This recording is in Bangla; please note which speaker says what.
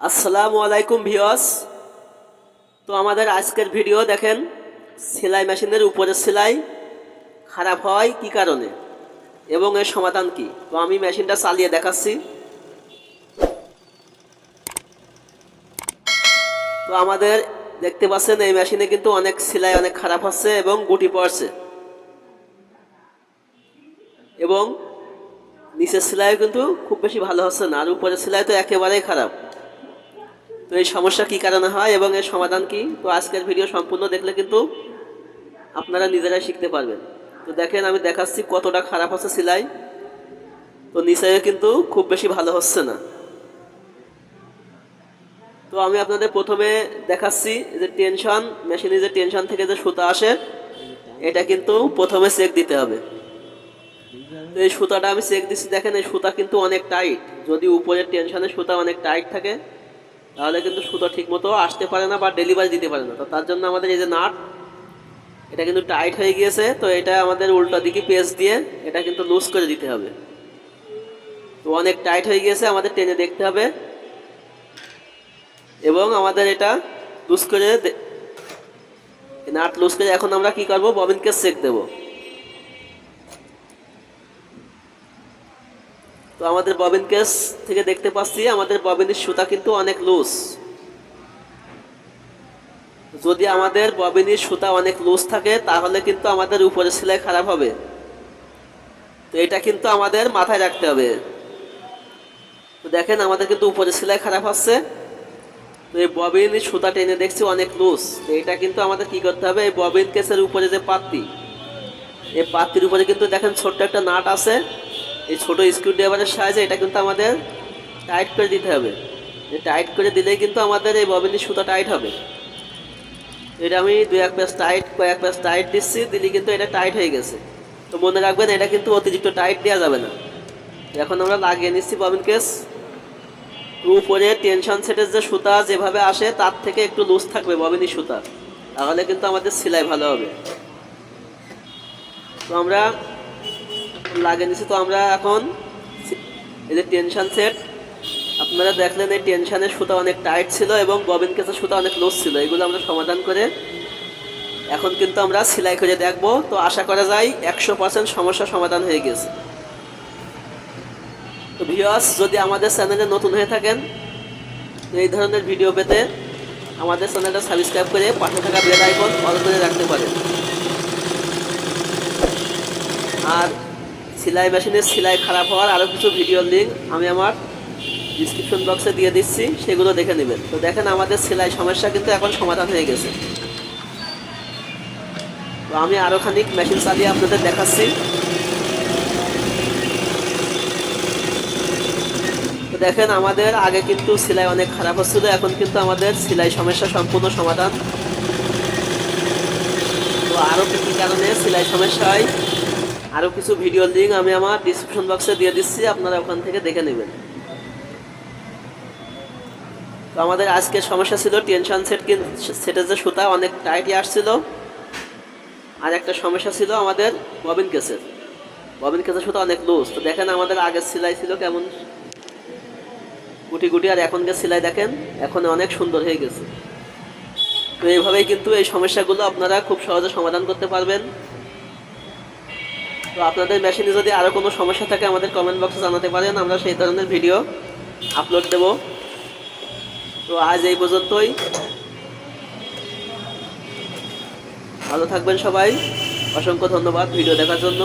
Speaker 1: আসসালামু আলাইকুম ভিওস তো আমাদের আজকের ভিডিও দেখেন, সেলাই মেশিনের উপরের সেলাই খারাপ হয় কি কারণে এবং এর সমাধান কি? তো আমি মেশিনটা চালিয়ে দেখাচ্ছি। তো আমাদের দেখতে পাচ্ছেন, এই মেশিনে কিন্তু অনেক সেলাই অনেক খারাপ হচ্ছে এবং গুটি পড়ছে। এবং নিচের সেলাইও কিন্তু খুব বেশি ভালো হচ্ছে না, আর উপরের সেলাই তো একেবারেই খারাপ। তো এই সমস্যা কি কারণে হয় এবং এর সমাধান কি? তো আজকের ভিডিও সম্পূর্ণ দেখলে কিন্তু আপনারা নিজেরাই শিখতে পারবেন। তো দেখেন, আমি দেখাচ্ছি কতটা খারাপ হচ্ছে সেলাই। তো নিচেও কিন্তু খুব বেশি ভালো হচ্ছে না। তো আমি আপনাদের প্রথমে দেখাচ্ছি যে টেনশন মেশিনে যে টেনশন থেকে যে সুতা আসে, এটা কিন্তু প্রথমে চেক দিতে হবে। তো এই সুতাটা আমি চেক দিচ্ছি, দেখেন এই সুতা কিন্তু অনেক টাইট যদি উপরের টেনশনের সুতা অনেক টাইট থাকে তাহলে কিন্তু সুতো ঠিক মতো আসতে পারে না বা ডেলিভারি দিতে পারে না। তো তার জন্য আমাদের এই যে নাট, এটা কিন্তু টাইট হয়ে গিয়েছে, তো এটা আমাদের উল্টো দিকে পেজ দিয়ে এটা কিন্তু লুজ করে দিতে হবে। তো অনেক টাইট হয়ে গিয়েছে, আমাদের টেনে দেখতে হবে। এবং আমাদের এটা লুজ করে নাট লুজ করে এখন আমরা কি করব? ববিনকে সেক দেবো। তো আমাদের ববিন কেস থেকে দেখতে পাচ্ছি, আমাদের ববিনের সুতা কিন্তু অনেক লুজ যদি আমাদের ববিনের সুতা অনেক লুজ থাকে, তাহলে কিন্তু আমাদের উপরে সেলাই খারাপ হবে। তো এটা কিন্তু আমাদের মাথায় রাখতে হবে। তো দেখেন, আমাদের কিন্তু উপরে সেলাই খারাপ হচ্ছে। তো এই ববিনের সুতা টেনে দেখছি অনেক লুজ তো এটা কিন্তু আমাদের কি করতে হবে? এই ববিন কেসের উপরে যে পাত্তি এই পাত্তির উপরে কিন্তু দেখেন ছোট্ট একটা নাট আছে। এই ছোটো স্ক্রু ড্রাইভারের সাহায্যে এটা কিন্তু আমাদের টাইট করে দিতে হবে। টাইট করে দিলেই কিন্তু আমাদের এই ববিনের সুতা টাইট হবে। এটা আমি দু এক প্যাস টাইট কয়েক প্যাস টাইট দিচ্ছি, দিলে কিন্তু এটা টাইট হয়ে গেছে। তো মনে রাখবেন, এটা কিন্তু অতিরিক্ত টাইট দেওয়া যাবে না। এখন আমরা লাগিয়ে নিচ্ছি ববিন কেস উপরে টেনশন সেটের যে সুতা যেভাবে আসে, তার থেকে একটু লুজ থাকবে ববিনের সুতা। তাহলে কিন্তু আমাদের সেলাই ভালো হবে। তো আমরা লাগিয়ে নিচ্ছি তো আমরা এখন এই যে টেনশন সেট আপনারা দেখলেন এই টেনশনের সুতা অনেক টাইট ছিল এবং ববিন কেসের সুতা অনেক লুজ ছিল, এগুলো আমরা সমাধান করে এখন কিন্তু আমরা সেলাই করে দেখব। তো আশা করা যায় একশো পার্সেন্ট সমস্যা সমাধান হয়ে গেছে। তো ভিওয়াস যদি আমাদের চ্যানেলে নতুন হয়ে থাকেন, এই ধরনের ভিডিও পেতে আমাদের চ্যানেলটা সাবস্ক্রাইব করে পাশে থাকা বেল আইকন অল করে রাখতে পারেন। আর সেলাই মেশিনের সেলাই খারাপ হওয়ার আরও কিছু ভিডিও লিঙ্ক আমি আমার ডিসক্রিপশন বক্সে দিয়ে দিচ্ছি, সেগুলো দেখে নেবেন। তো দেখেন আমাদের সেলাই সমস্যা কিন্তু এখন সমাধান হয়ে গেছে। তো আমি আরও খানিক মেশিন চালিয়ে আপনাদের দেখাচ্ছি। তো দেখেন আমাদের আগে কিন্তু সেলাই অনেক খারাপ হচ্ছিল, এখন কিন্তু আমাদের সেলাই সমস্যা সম্পূর্ণ সমাধান। তো আরও কী কারণে সেলাই সমস্যা হয়? আরও কিছু ভিডিও লিঙ্ক আমি আমার ডিসক্রিপশন বক্সে দিয়ে দিচ্ছি, আপনারা ওখান থেকে দেখে নেবেন। তো আমাদের আজকের সমস্যা ছিল টেনশন সেট সেটের যে সুতা, অনেক টাইটই আসছিল। আর একটা সমস্যা ছিল আমাদের ববিন কেসের ববিন কেসের সুতা অনেক লুজ তো দেখেন আমাদের আগের সেলাই ছিল কেমন? গুটি গুটি, আর এখনকার সেলাই দেখেন এখন অনেক সুন্দর হয়ে গেছে। তো এইভাবেই কিন্তু এই সমস্যাগুলো আপনারা খুব সহজে সমাধান করতে পারবেন। তো আপনাদের মেশিনে যদি আরও কোনো সমস্যা থাকে আমাদের কমেন্ট বক্সে জানাতে পারেন, আমরা সেই ধরনের ভিডিও আপলোড দেব। তো আজ এই পর্যন্তই। ভালো থাকবেন সবাই। অসংখ্য ধন্যবাদ ভিডিও দেখার জন্য।